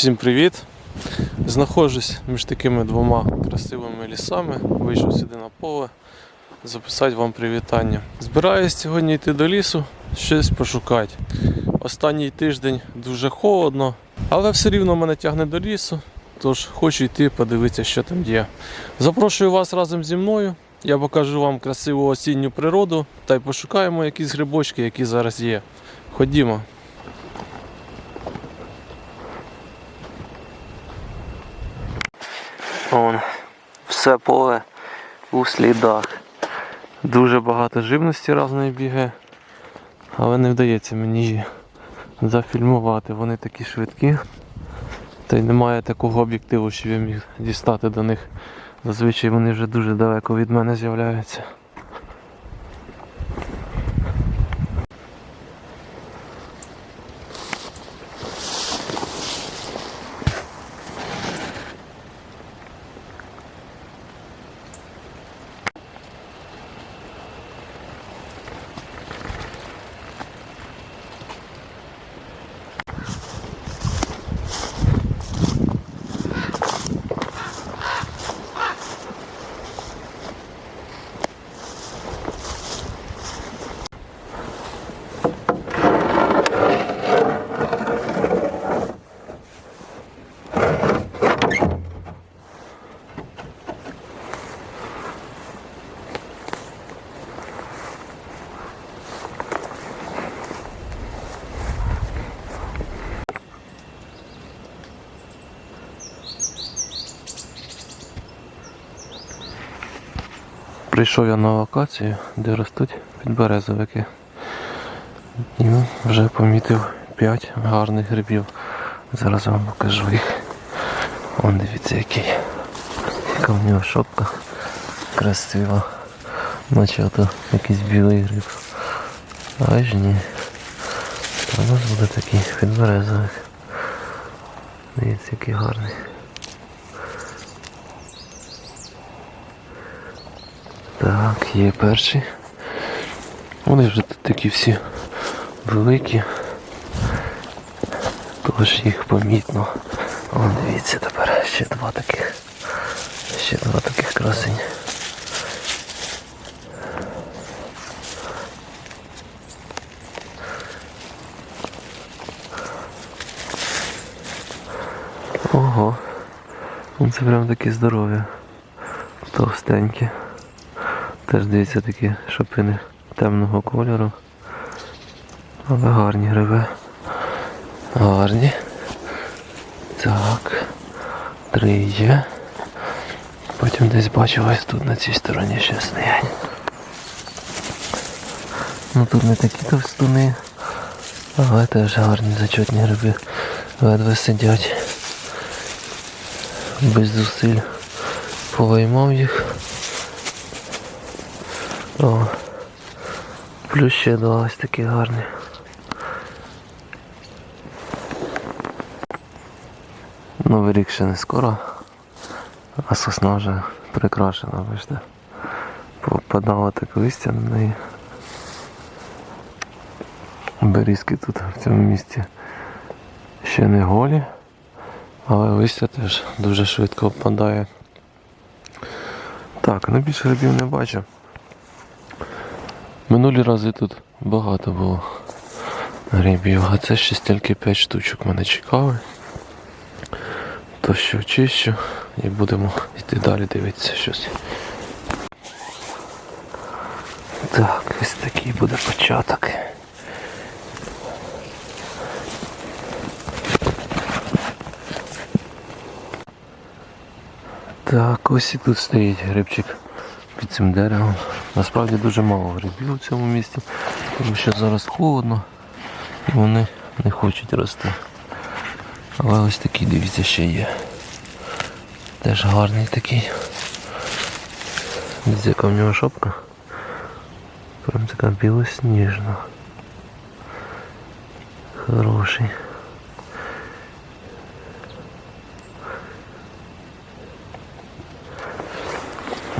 Всім привіт! Знаходжусь між такими двома красивими лісами. Вийшов сюди на поле записати вам привітання. Збираюсь сьогодні йти до лісу, щось пошукати. Останній тиждень дуже холодно, але все рівно мене тягне до лісу, тож хочу йти подивитися, що там є. Запрошую вас разом зі мною. Я покажу вам красиву осінню природу та й пошукаємо якісь грибочки, які зараз є. Ходімо. Вон, все поле у слідах. Дуже багато живності разної бігає, але не вдається мені її зафільмувати. Вони такі швидкі. Та й немає такого об'єктиву, щоб я міг дістати до них. Зазвичай вони вже дуже далеко від мене з'являються. Прийшов я на локацію, де ростуть підберезовики. І вже помітив 5 гарних грибів. Зараз вам покажу їх. Вон дивіться який. Яка в нього шопка красива. Наче ото якийсь білий гриб. Аж ні. У нас буде такий підберезовик. Дивіться, який гарний. Так, є перший. Вони вже тут такі всі великі. Тож їх помітно. Вон дивіться тепер ще два таких. Ще два таких красень. Ого. Це прям такі здорові. Товстенькі. Теж дивіться такі шопини темного кольору. Але гарні гриби. Гарні. Так. Три є. Потім десь бачу ось тут на цій стороні ще стоять. Ну тут не такі товстуни, але теж гарні зачетні гриби. Ледве сидять. Без зусиль повиймав їх. О, плюс ще два ось такі гарні. Новий рік ще не скоро, а сосна вже прикрашена, бачите. Попадало так листя на неї. Берізки тут в цьому місці ще не голі, але листя теж дуже швидко опадає. Так, ну більше грибів не бачу. Минулі рази тут багато було грибів, а це ще тільки 5 штучок мене чекали. То що чищу і будемо йти далі дивитися щось. Так, ось такий буде початок. Так, ось і тут стоїть грибчик під цим деревом. Насправді дуже мало грибів у цьому місці, тому що зараз холодно і вони не хочуть рости. Але ось такий, дивіться, ще є. Теж гарний такий. Дивіться, яка в нього шапка. Прям така білосніжна. Хороший.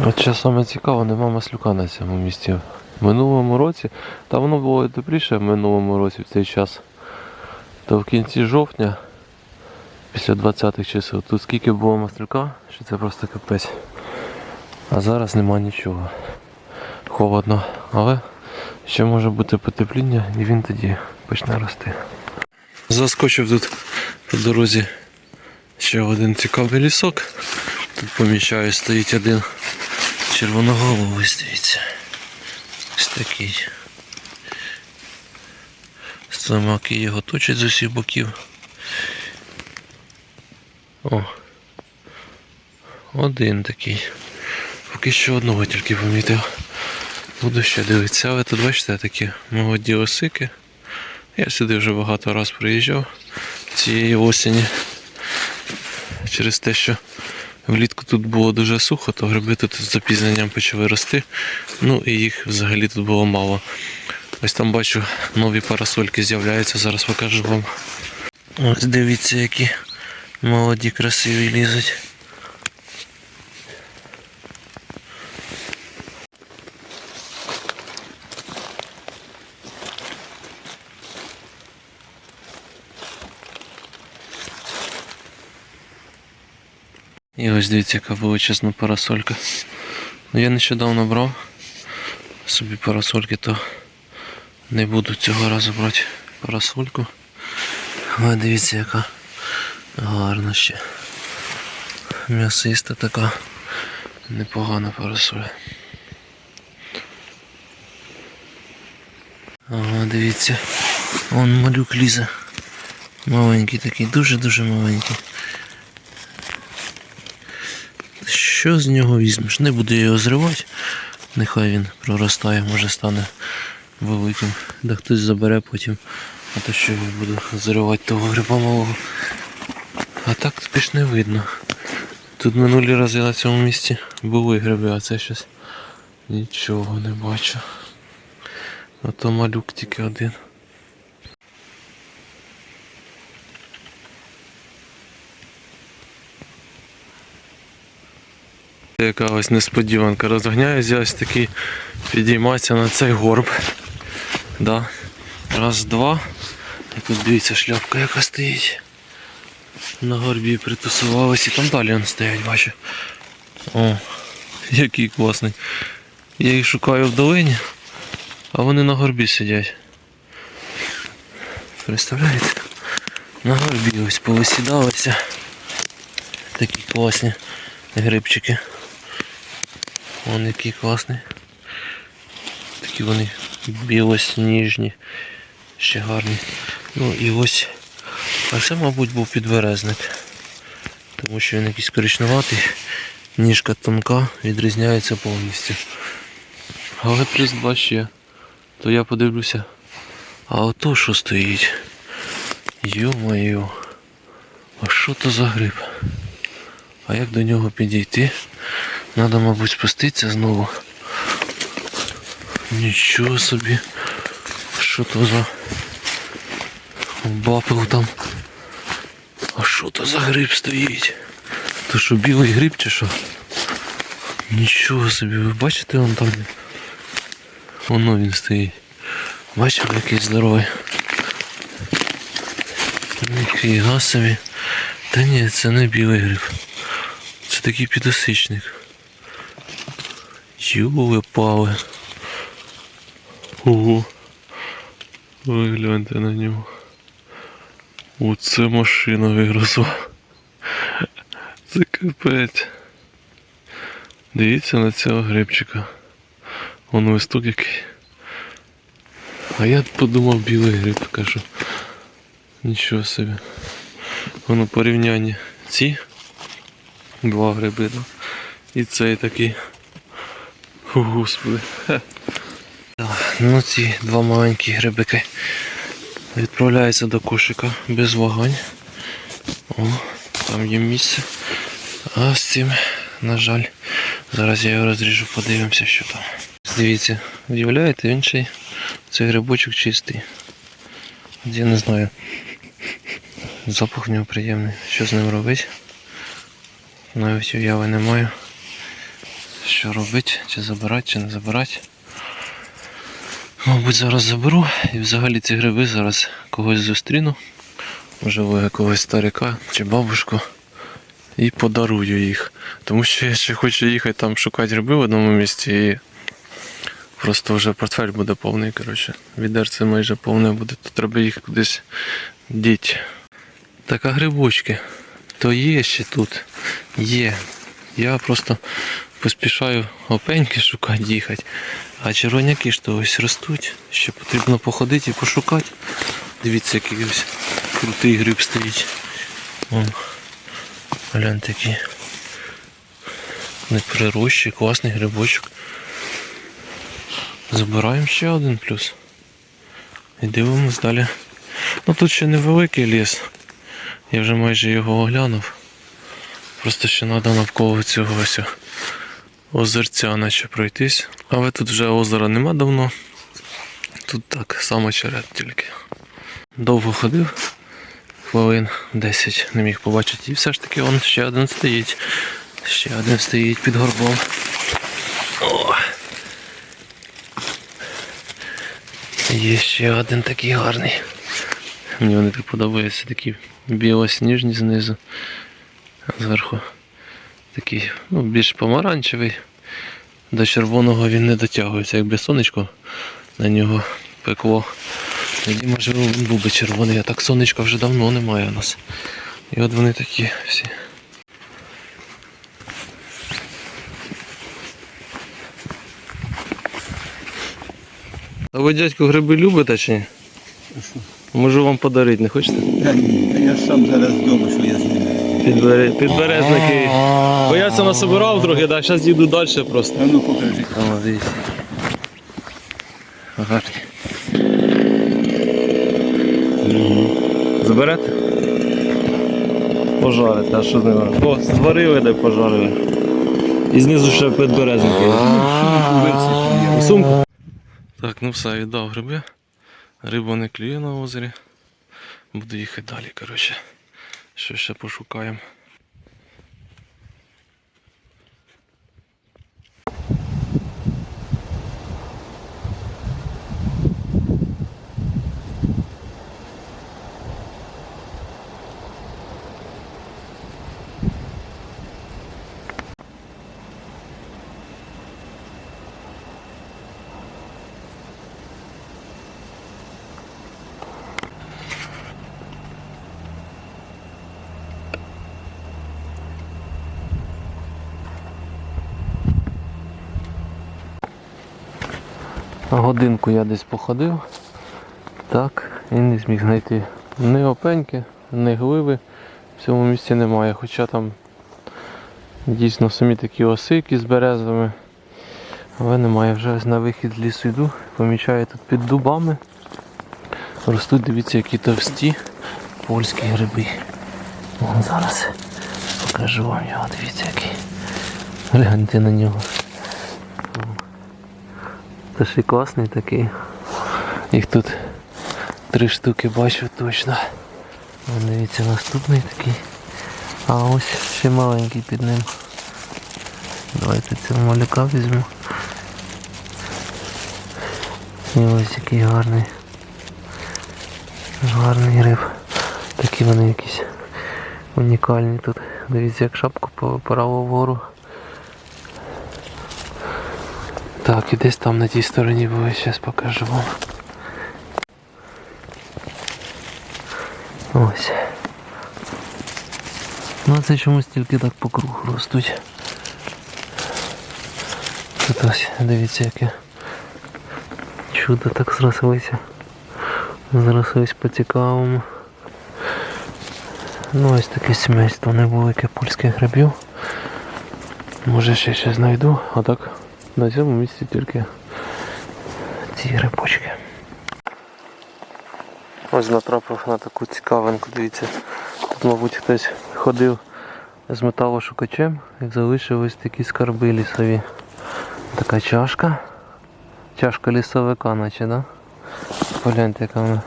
От що саме цікаво, нема маслюка на цьому місці. В минулому році, та воно було тепліше в минулому році в цей час, то в кінці жовтня після 20-х часов. Тут скільки було масляка, що це просто капець. А зараз нема нічого. Холодно, але ще може бути потепління і він тоді почне рости. Заскочив тут по дорозі ще один цікавий лісок. Тут помічаю, стоїть один червоноголовий, дивіться. Ось такий. Слимаки його точать з усіх боків. О. Один такий. Поки що одного тільки помітив. Буду ще дивитися, але тут бачите такі молоді осики. Я сюди вже багато раз приїжджав цієї осені. Через те, що влітку тут було дуже сухо, то гриби тут з запізненням почали рости. Ну і їх взагалі тут було мало. Ось там бачу нові парасольки з'являються, зараз покажу вам. Ось дивіться, які молоді красиві лізуть. І ось дивіться, яка величезна парасолька. Ну, я нещодавно брав собі парасольки, то не буду цього разу брати парасольку. Але дивіться, яка гарна ще. М'ясиста така непогана парасоля. Ага, дивіться. Вон малюк лізе. Маленький такий, дуже-дуже маленький. Що з нього візьмеш? Не буду його зривати. Нехай він проростає, може стане великим. Да хтось забере потім. А то що я буду зривати того гриба малого. А так тобі не видно. Тут минулі рази на цьому місці були гриби, а це щось нічого не бачу. А то малюк тільки один. Яка ось несподіванка розганяюсь, я ось такий підійматися на цей горб. Да. Раз, два. І тут дивіться шляпка яка стоїть. На горбі притусувалась і там далі він стоять, бачу. О, який класний. Я їх шукаю в долині, а вони на горбі сидять. Представляєте? На горбі ось повисідалися. Такі класні грибчики. Вон який класний. Такі вони білосніжні, ще гарні. Ну і ось. А це, мабуть, був підберезник. Тому що він якийсь коричневатий, ніжка тонка, відрізняється повністю. Але плюс два ще. То я подивлюся. А ото що стоїть? Йо-моє. А що то за гриб? А як до нього підійти? Надо, мабуть, спуститися знову. Нічого собі. Що то за бапил там? А що то за гриб стоїть? То що білий гриб чи що? Нічого собі, ви бачите вон там? Воно він стоїть. Бачите, який здоровий. Ніфіга собі. Та ні, це не білий гриб. Це такий підосичник. Юли пали. Ого. Ви гляньте на нього. Оце машина вигрозла. Це капець. Дивіться на цього грибчика. Вон листок який. А я подумав білий гриб, кажу. Нічого собі. Воно порівняння. Ці два гриби, да? І цей такий. Господи. Ну ці два маленькі грибики відправляються до кошика без вагань. О, там є місце. А з цим, на жаль, зараз я його розріжу, подивимося, що там. Дивіться, уявляєте, він ще цей грибочок чистий. От Я не знаю. Запах в нього приємний. Що з ним робити? Навіть уяви не маю. Що робити, чи забирати, чи не забирати. Мабуть, зараз заберу і взагалі ці гриби зараз когось зустріну. можливо, якогось старика чи бабушку і подарую їх. Тому що я ще хочу їхати там шукати гриби в одному місці і просто вже портфель буде повний, коротше. Відерце майже повне буде, то треба їх кудись діти. Так, а грибочки, то є ще тут. Є. Я просто поспішаю опеньки шукати їхати. А червоняки ж то ось ростуть. Ще потрібно походити і пошукати. Дивіться, який ось крутий гриб стоїть. Вон. Глянь такий. Неприрощий, класний грибочок. Забираємо ще один плюс. І дивимось далі. Ну тут ще невеликий ліс. Я вже майже його оглянув. Просто ще треба навколо цього ось озерця наче пройтись. Але тут вже озера нема давно. Тут так само черед тільки. Довго ходив, хвилин 10 не міг побачити. І все ж таки он ще один стоїть. Ще один стоїть під горбом. О! Є ще один такий гарний. Мені вони так подобаються, такі білосніжні знизу. А зверху такий ну, більш помаранчевий. До червоного він не дотягується, якби сонечко на нього пекло. Тоді можливо він був би червоний, а так сонечка вже давно немає у нас. І от вони такі всі. А ви дядько гриби любите чи ні? Можу вам подарити, не хочете? Я сам зараз вдома, що я знімаю. Підбере... Підберезники. Бо я це насобирав трохи, да, зараз їду далі просто. А ну покажи. Гарні. Заберете? Пожарите, а що з ними? О, зварили, де пожарили. І знизу ще підберезники. Сумку. Так, ну все, віддав гриби. Риба не клює на озері. Буду їхати далі, коротше. Що ще пошукаємо. Годинку я десь походив. Так, і не зміг знайти ні опеньки, ні гливи. В цьому місці немає. Хоча там дійсно самі такі осики з березами. Але немає. Вже на вихід з лісу йду. Помічаю тут під дубами. Ростуть, дивіться, які товсті польські гриби. Вон зараз покажу вам його, дивіться який. Гляньте на нього. Ще класний такий. Їх тут три штуки бачу точно. Дивіться, наступний такий. А ось ще маленький під ним. Давайте цього малюка візьму. І ось який гарний. Гарний гриб. Такі вони якісь унікальні тут. Дивіться, як шапку повипирало вгору. Так, і десь там на тій стороні були, зараз покажу вам. Ось. Ну це чомусь тільки так по кругу ростуть. Тут ось, дивіться, яке чудо так зрослися. Зрослись по-цікавому. Ну ось таке сімейство невелике польських грибів. Може ще щось знайду, а так на цьому місці тільки ці грибочки. Ось натрапив на таку цікавинку, дивіться. Тут, мабуть, хтось ходив з металошукачем і залишив ось такі скарби лісові. Така чашка. Чашка лісовика, наче, да? Погляньте, яка вона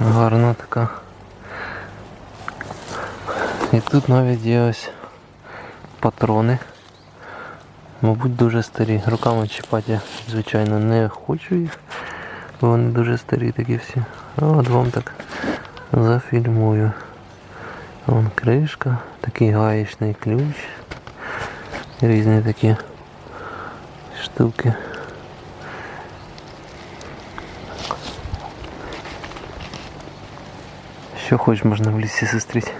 гарна така. І тут навіть є ось патрони. Мабуть, дуже старі. Руками чіпати я, звичайно, не хочу їх. Бо вони дуже старі такі всі. А от вам так зафільмую. Вон кришка, такий гаєчний ключ. Різні такі штуки. Що хоч можна в лісі зустріти.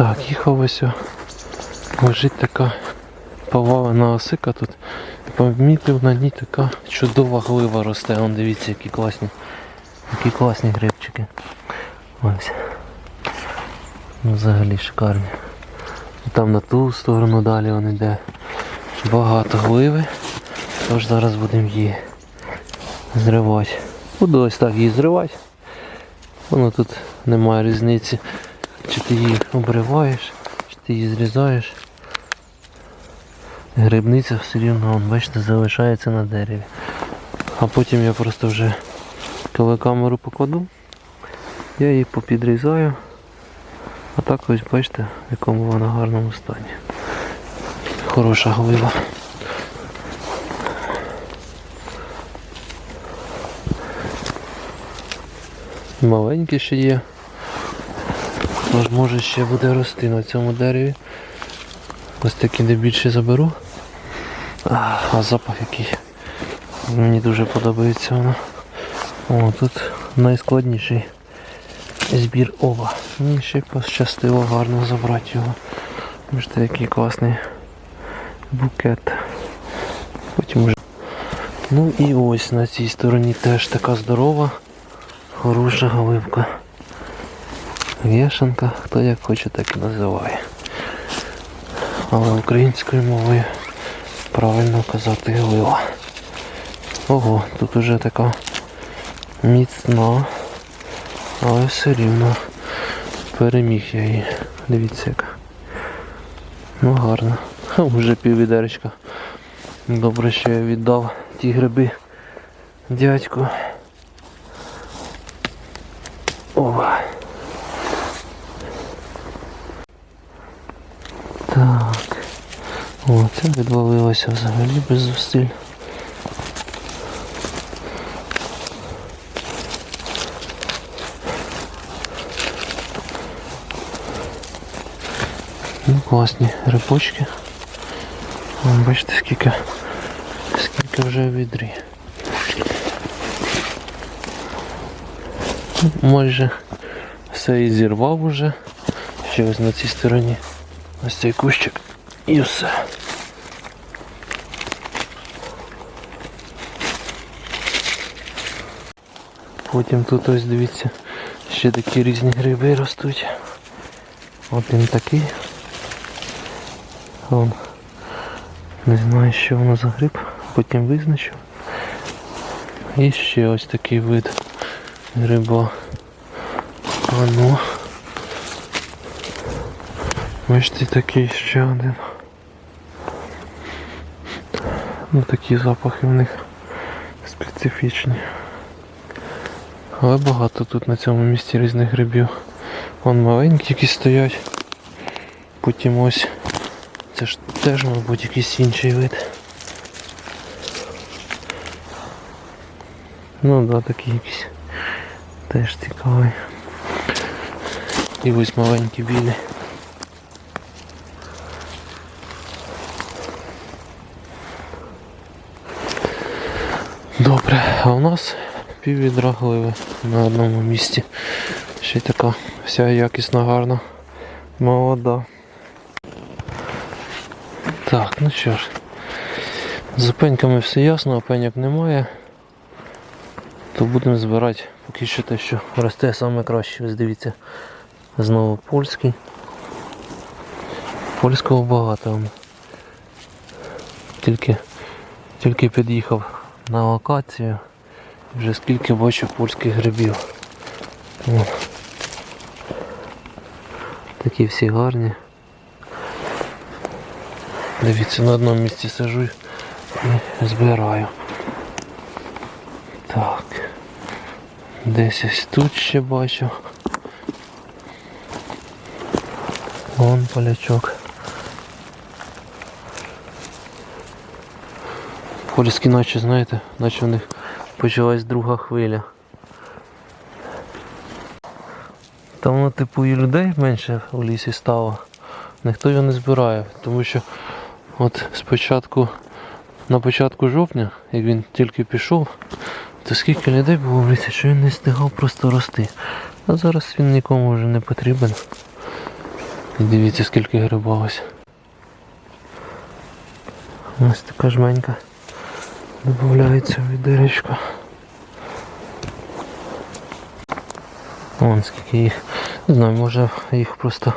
Так, їхав ось. Лежить така повалена осика тут. Помітив на ній така чудова глива росте. Вон дивіться, які класні. Які класні грибчики. Ось. Ну, взагалі шикарні. Там на ту сторону далі він йде. Багато гливи. Тож зараз будемо її зривати. Буду ось так її зривати. Воно тут немає різниці. Чи ти її обриваєш, чи ти її зрізаєш. Грибниця все рівно, вон, бачите, залишається на дереві. А потім я просто вже коли камеру покладу, я її попідрізаю. А так ось бачите, в якому вона гарному стані. Хороша глива. Маленькі ще є. Тож може ще буде рости на цьому дереві. Ось такі де більше заберу. А, а запах який. Мені дуже подобається воно. О, тут найскладніший збір ова. Мені ще пощастило гарно забрати його. Бачите, який класний букет. Потім вже. Ну і ось на цій стороні теж така здорова, хороша галивка. Вішанка, хто як хоче, так і називає. Але українською мовою правильно казати глива. Ого, тут уже така міцна, але все рівно переміг я її. Дивіться яка. Ну гарно. Ха, вже піввідеречка. Добре, що я віддав ті гриби дядьку. Ова. Так. О, це відвалилося взагалі без зусиль. Ну, класні рибочки. Вон, бачите, скільки, скільки вже відрі. Майже все і зірвав уже. Ще ось на цій стороні. Ось цей кущик і все. Потім тут ось дивіться, ще такі різні гриби ростуть. Один такий. Вон. Не знаю, що воно за гриб, потім визначу. І ще ось такий вид гриба. А ну. Бачите, такий ще один. Ну такі запахи в них специфічні. Але багато тут на цьому місці різних грибів. Вон маленькі якісь стоять. Потім ось. Це ж теж, мабуть, якийсь інший вид. Ну да, такий якийсь. Теж цікавий. І ось маленькі білі. Добре, а у нас піввідра гливи на одному місці. Ще й така вся якісна, гарна, молода. Так, ну що ж, з зупинками все ясно, пеньок немає. То будемо збирати поки що те, що росте саме краще. Ось дивіться. Знову польський. Польського багато. Тільки, тільки під'їхав на локацію. Вже скільки бачу польських грибів. О. Такі всі гарні. Дивіться, на одному місці сажу і збираю. Так. Десь ось тут ще бачу. Вон полячок. Польські наче, знаєте, наче в них почалась друга хвиля. Там, ну, типу, і людей менше у лісі стало. Ніхто його не збирає, тому що от спочатку, на початку жовтня, як він тільки пішов, то скільки людей було в лісі, що він не встигав просто рости. А зараз він нікому вже не потрібен. І дивіться, скільки гриба ось. Ось така жменька. Додається в відеречко. Вон скільки їх. Не знаю, може їх просто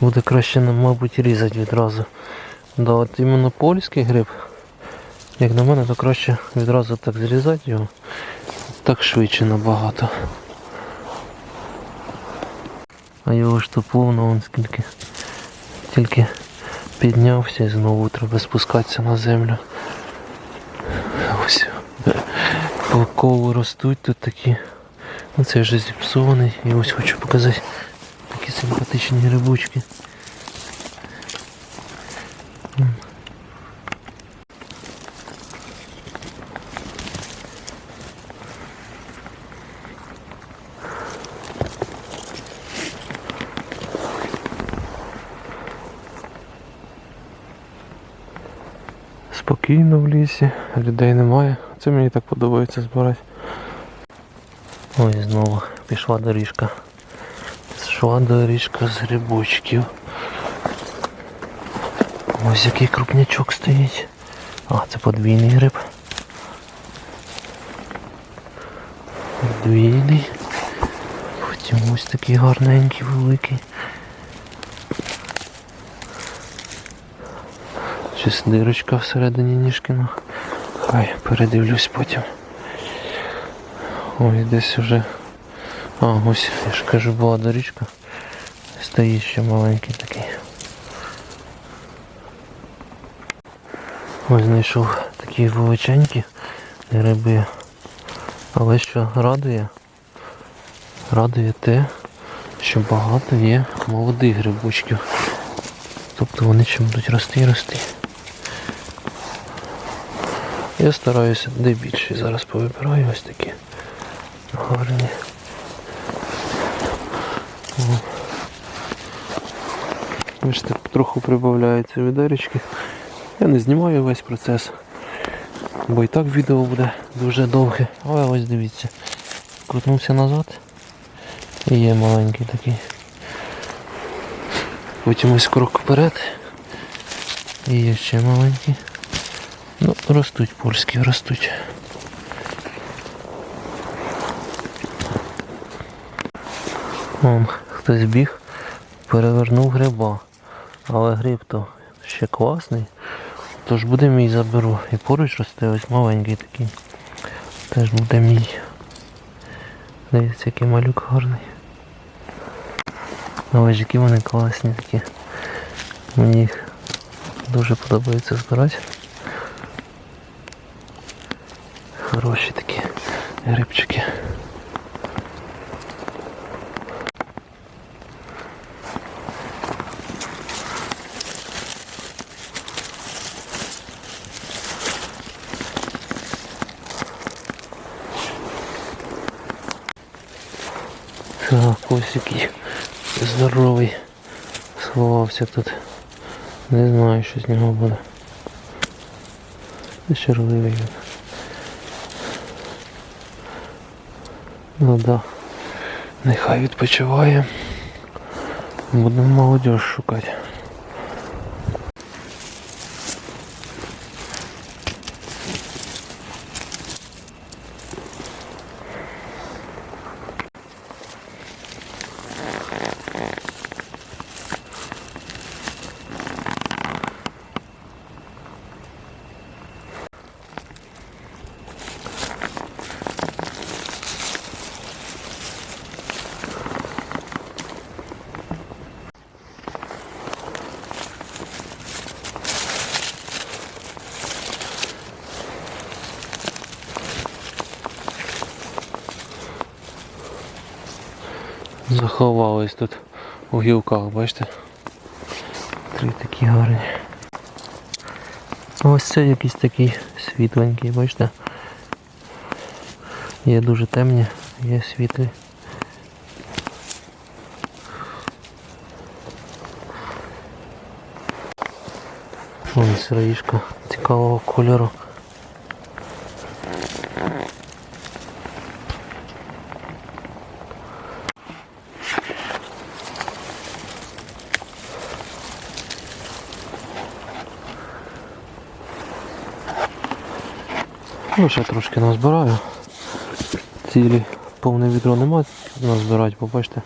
буде краще, мабуть, різати відразу. Да, от іменно польський гриб, як на мене, то краще відразу так зрізати його. Так швидше набагато. А його ж то повно, вон скільки. Тільки піднявся і знову треба спускатися на землю. Ось. По колу ростуть тут такі. Ну це вже зіпсований. І ось хочу показати такі симпатичні грибочки. Спокійно в лісі, людей немає. Це мені так подобається збирати. Ой, знову пішла доріжка. Пішла доріжка з грибочків. Ось який крупнячок стоїть. А, це подвійний гриб. Подвійний. Потім ось такий гарненький, великий. Щось дирочка всередині ніжкина. Хай передивлюсь потім. Ой, десь уже. А, ось, я ж кажу, була доріжка. Стоїть ще маленький такий. Ось знайшов такі величенькі гриби. Але що радує? Радує те, що багато є молодих грибочків. Тобто вони ще будуть рости і рости. Я стараюся де. Зараз повибираю ось такі гарні. Бачите, трохи прибавляється відеречки. Я не знімаю весь процес, бо і так відео буде дуже довге. Але ось дивіться. Крутнувся назад. І є маленький такий. Потім ось крок вперед. І є ще маленький. Ну, ростуть польські, ростуть. Вон, хтось біг, перевернув гриба. Але гриб то ще класний. Тож буде мій заберу. І поруч росте ось маленький такий. Теж буде мій. Дивіться, який малюк гарний. Але ж які вони класні такі. Мені їх дуже подобається збирати. Хороші такі грибчики. Так, ось який здоровий сховався тут. Не знаю, що з нього буде. Черливий він. Ну да. Нехай відпочиває. Будемо молодіж шукати. Заховались тут у гілках, бачите? Три такі гарні. Ось це якийсь такий світленький, бачите? Є дуже темні, є світлі. Вон сироїшка цікавого кольору. Ну, ще трошки назбираю. Цілі повне відро нема назбирати, побачите.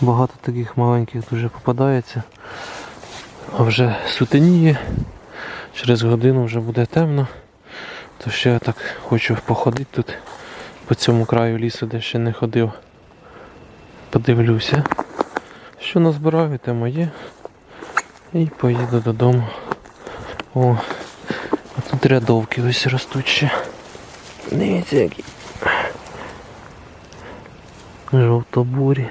Багато таких маленьких дуже попадається. А вже сутеніє. Через годину вже буде темно. То ще я так хочу походити тут по цьому краю лісу, де ще не ходив. Подивлюся, що назбираю, те моє. І поїду додому. О, а тут рядовки ось ростуть ще. Дивіться які. Жовтобурі.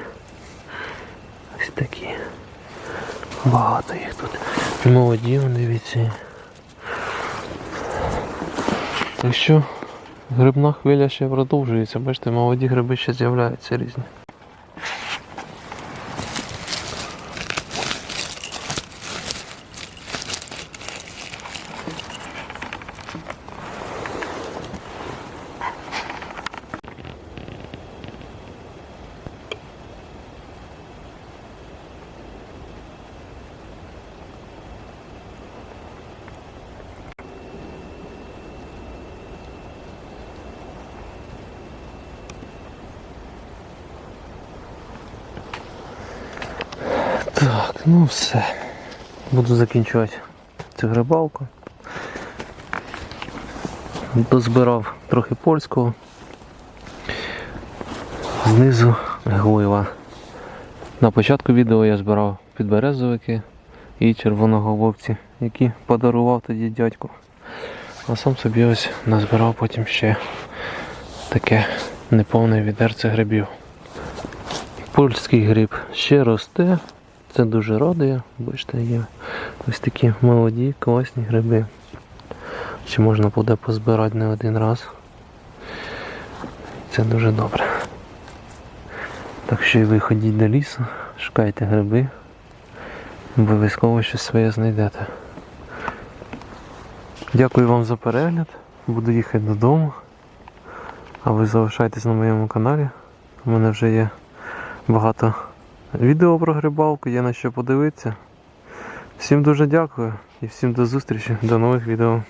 Ось такі. Багато їх тут. Молоді, дивіться. Так що грибна хвиля ще продовжується. Бачите, молоді гриби ще з'являються різні. Так, ну все. Буду закінчувати цю грибалку. Дозбирав трохи польського. Знизу глива. На початку відео я збирав підберезовики і червоноголовці, які подарував тоді дядьку. А сам собі ось назбирав потім ще таке неповне відерце грибів. Польський гриб ще росте. Це дуже радує. Бачите, є ось такі молоді, класні гриби. Ще можна буде позбирати не один раз. Це дуже добре. Так що і ви ходіть до лісу, шукайте гриби. Обов'язково щось своє знайдете. Дякую вам за перегляд. Буду їхати додому. А ви залишайтесь на моєму каналі. У мене вже є багато відео про грибалку, є на що подивитися. Всім дуже дякую і всім до зустрічі, до нових відео.